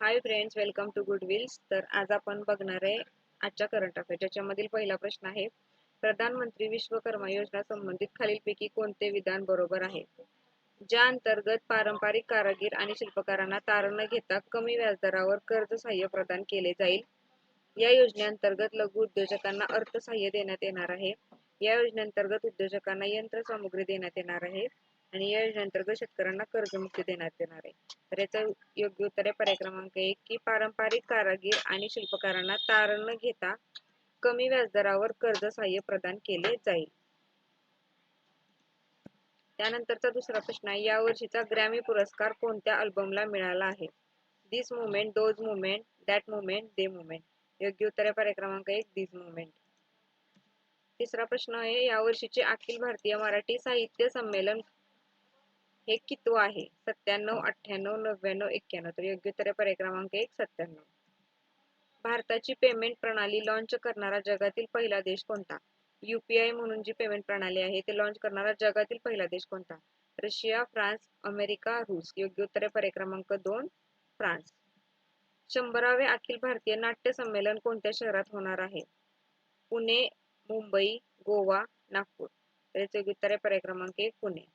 Hi friends welcome to good wills तर आज आपण बघणार आहे आजच्या करंट अफेअर ज्याच्यामधील पहिला प्रश्न आहे प्रधानमंत्री विश्वकर्मा योजना संबंधित खालीलपैकी कोणते विधान बरोबर आहे? ज्या अंतर्गत पारंपरिक कारागीर आणि शिल्पकारांना तारण न घेता कमी व्याजदरावर कर्ज सहाय्य प्रदान केले जाईल या योजनेअंतर्गत लघु उद्योजकांना अर्थसहाय्य देण्यात येणार आहे या योजनेअंतर्गत उद्योजकांना यंत्रसामुग्री देण्यात येणार आहे आणि या योजनेअंतर्गत शेतकऱ्यांना कर्जमुक्ती देण्यात येणार आहे. तर याचं योग्य उत्तर आहे पर्याय क्रमांक एक की पारंपरिक कारागीर आणि शिल्पकारांना तारण न घेता कमी व्याजदरावर कर्ज सहाय्य प्रदान केले जाईल. त्यानंतरचा दुसरा प्रश्न आहे या वर्षीचा ग्रॅमी पुरस्कार कोणत्या अल्बमला मिळाला आहे? This movement those movement that movement they movement योग्य उत्तर आहे पर्याय क्रमांक एक दिस मुवमेंट तिसरा प्रश्न आहे या वर्षीचे अखिल भारतीय मराठी साहित्य संमेलन हे कितवं आहे? सत्त्याण्णव अठ्ठ्याण्णव नव्याण्णव एक्क्याण्णव. तर योग्य उत्तर आहे पर्याय क्रमांक एक सत्त्याण्णव. भारताची पेमेंट प्रणाली लॉन्च करणारा जगातील पहिला देश कोणता? युपीआय म्हणून जी पेमेंट प्रणाली आहे ते लॉन्च करणारा जगातील पहिला देश कोणता? रशिया फ्रान्स अमेरिका रूस. योग्य उत्तर आहे पर्याय क्रमांक दोन फ्रान्स. शंभरावे अखिल भारतीय नाट्य संमेलन कोणत्या शहरात होणार आहे? पुणे मुंबई गोवा नागपूर. तर याचे योग्य उत्तर आहे पर्याय क्रमांक एक पुणे.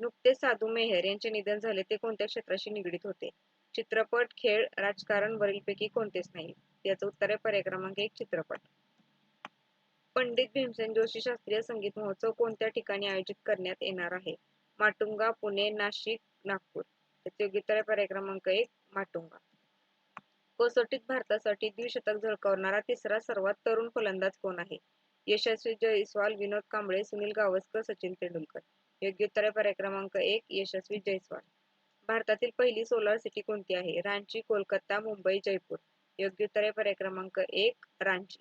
नुकतेच साधू मेहर यांचे निधन झाले ते कोणत्या क्षेत्राशी निगडीत होते? चित्रपट खेळ राजकारण वरीलपैकी कोणतेच नाही. याचं उत्तर आहे पर्याय क्रमांक एक चित्रपट. पंडित भीमसेन जोशी शास्त्रीय संगीत महोत्सव कोणत्या ठिकाणी आयोजित करण्यात येणार आहे? माटुंगा पुणे नाशिक नागपूर. त्याचे योग्य उत्तर आहे पर्याय क्रमांक एक माटुंगा. कसोटीत भारतासाठी द्विशतक झळकावणारा तिसरा सर्वात तरुण फलंदाज कोण आहे? यशस्वी जयस्वाल विनोद कांबळे सुनील गावस्कर सचिन तेंडुलकर. योग्य उत्तर आहे पर्याय क्रमांक एक यशस्वी जयस्वाल. भारतातील पहिली सोलर सिटी कोणती आहे? रांची कोलकाता मुंबई जयपूर. योग्य उत्तर आहे पर्याय क्रमांक एक रांची.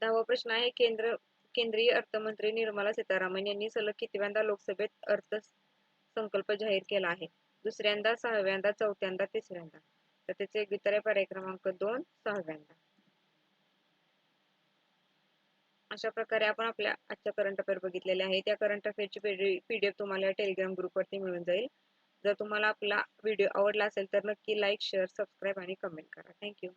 दहावा प्रश्न आहे केंद्र केंद्रीय अर्थमंत्री निर्मला सीतारामन यांनी सलग कितव्यांदा लोकसभेत अर्थसंकल्प जाहीर केला आहे? दुसऱ्यांदा सहाव्यांदा चौथ्यांदा तिसऱ्यांदा. तर त्याचे उत्तर आहे पर्याय क्रमांक दोन सहाव्यांदा. अशा प्रकारे आपण आपल्या आजच्या करंट अफेअर बघितलेले आहे. त्या करंट अफेअरची पी डी एफ तुम्हाला टेलिग्राम ग्रुपवरती मिळून जाईल. जर तुम्हाला आपला व्हिडिओ आवडला असेल तर नक्की लाईक शेअर सबस्क्राईब आणि कमेंट करा. Thank you